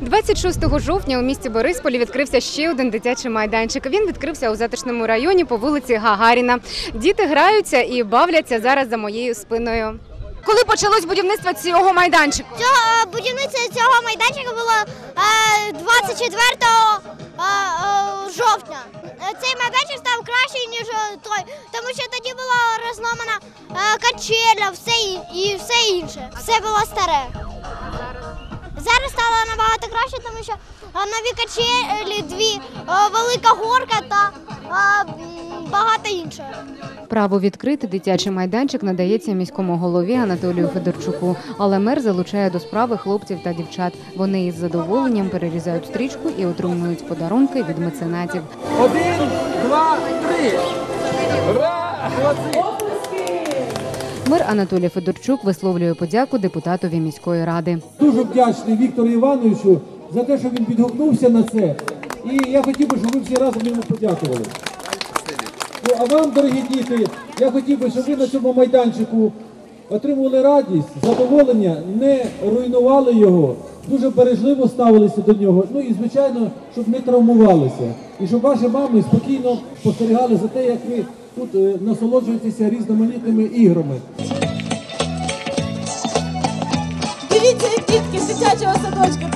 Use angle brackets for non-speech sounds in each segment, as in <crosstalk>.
26 жовтня у місті Борисполі відкрився ще один дитячий майданчик. Він відкрився у затишному районі по вулиці Гагаріна. Діти граються і бавляться зараз за моєю спиною. Коли почалось будівництво цього майданчику? Цього е, будівництво цього майданчика було е, 24 е, е, жовтня. Цей майданчик став кращий, ніж той, тому що тоді була розломана е, качеля, все і все інше. Все було старе. Стало набагато краще, тому що е, нові качелі, дві, велика горка та багато іншого. Право відкрити дитячий майданчик надається міському голові Анатолію Федорчуку, але мер залучає до справи хлопців та дівчат. Вони із задоволенням перерізають стрічку і отримують подарунки від меценатів. Один, два, три. Ура! Мер Анатолій Федорчук висловлює подяку депутатові міської ради. Дуже вдячний Віктору Івановичу за те, що він відгукнувся на це. І я хотів би, щоб ви всі разом йому подякували. Ну, а вам, дорогі діти, я хотів би, щоб ви на цьому майданчику отримували радість, задоволення, не руйнували його, дуже бережливо ставилися до нього. Ну і звичайно, щоб не травмувалися. І щоб ваші мами спокійно спостерігали за те, як ви тут е, насолоджуєтеся різноманітними іграми. Дивіться, як дітки з дитячого садочка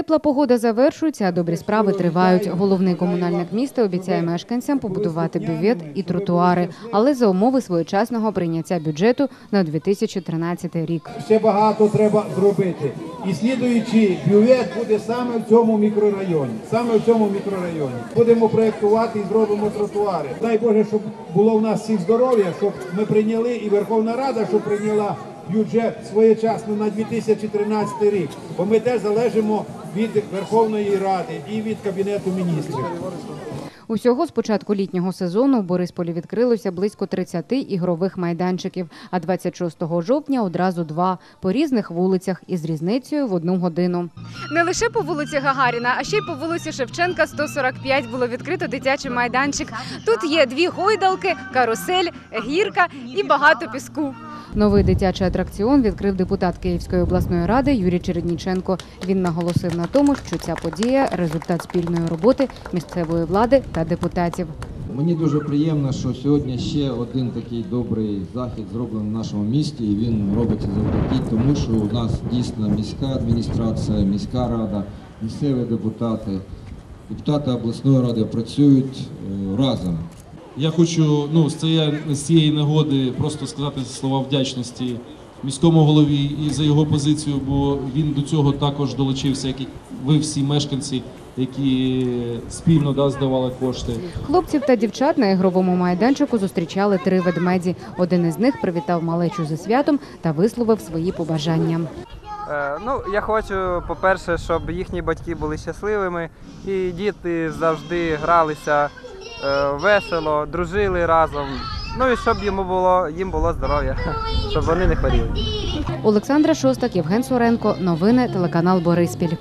Тепла погода завершується, а добрі справи тривають. Головний комунальник міста обіцяє мешканцям побудувати бювет і тротуари, але за умови своєчасного прийняття бюджету на 2013 рік. ще багато треба зробити. І слідуючий бювет буде саме в цьому мікрорайоні. Саме в цьому мікрорайоні. Будемо проєктувати і зробимо тротуари. Дай Боже, щоб було в нас всіх здоров'я, щоб ми прийняли і Верховна Рада, щоб прийняла бюджет своєчасно на 2013 рік. Бо ми теж залежимо від Верховної Ради і від Кабінету міністрів. Усього з початку літнього сезону в Борисполі відкрилося близько 30 ігрових майданчиків, а 26 жовтня одразу два по різних вулицях із різницею в одну годину. Не лише по вулиці Гагаріна, а ще й по вулиці Шевченка 145 було відкрито дитячий майданчик. Тут є дві гойдалки, карусель, гірка і багато піску. Новий дитячий атракціон відкрив депутат Київської обласної ради Юрій Чередніченко. Він наголосив на тому, що ця подія результат спільної роботи місцевої влади та депутатів. Мені дуже приємно, що сьогодні ще один такий добрий захід зроблений в нашому місті, і він робиться завдяки тому, що у нас дійсно міська адміністрація, міська рада, місцеві депутати, депутати обласної ради працюють е, разом. Я хочу ну, з цієї, з цієї нагоди просто сказати слова вдячності міському голові і за його позицію, бо він до цього також долучився, як і ви всі мешканці, які спільно да, здавали кошти. Хлопців та дівчат на ігровому майданчику зустрічали три ведмеді. Один із них привітав малечу зі святом та висловив свої побажання. Е, Ну, я хочу, по-перше, щоб їхні батьки були щасливими, і діти завжди гралися весело, дружили разом. Ну і щоб йому було, їм було здоров'я, <laughs> щоб вони не хворіли. Олександра Шостак, Євген Соренко. Новини телеканал Бориспіль.